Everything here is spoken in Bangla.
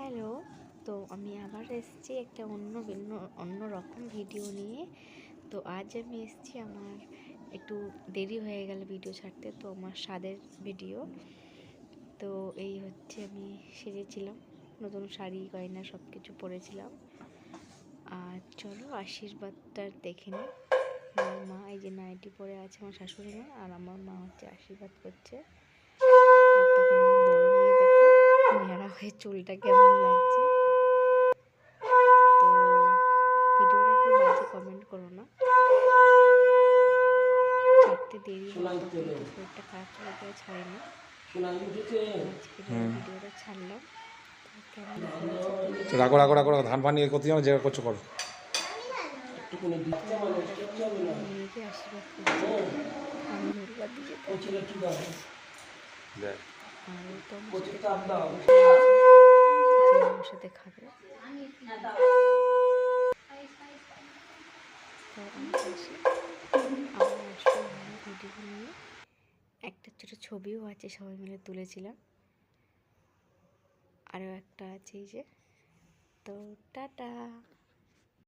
হ্যালো, তো আমি আবার এসেছি একটা অন্য ভিন্ন, অন্য রকম ভিডিও নিয়ে। তো আজ আমি এসেছি আমার একটু দেরি হয়ে গেল ভিডিও ছাড়তে, তো আমার স্বাদের ভিডিও। তো এই হচ্ছে আমি সেজেছিলাম, নতুন শাড়ি, গয়না সব কিছু পরেছিলাম। আর চলো আশীর্বাদটা দেখে নিই। আমার মা এই যে নাইটি পরে আছে, আমার শাশুড়ি মা, আর আমার মা হচ্ছে আশীর্বাদ করছে আর তখন আমার বড় মেয়ে দেখো ন্যাড়া হয়ে চুলটা কেমন লাগছে? তো ভিডিওটা একটু বাজে কমেন্ট করো না। ছাড়তে দেরি তো শরীরটা খারাপ চলে গেলে ছাড়ি না আজকে ভিডিওটা ছাড়লাম। তো রাখো রাখো রাখো রাখো ধান পানি করতে যাও জায়গা করছ করো। আশীর্বাদ আর সাথে খাবে। ভিডিও নিয়ে একটা ছোটো ছবিও আছে সবাই মিলে তুলেছিলাম। আরও একটা আছে এই যে। তো টাটা।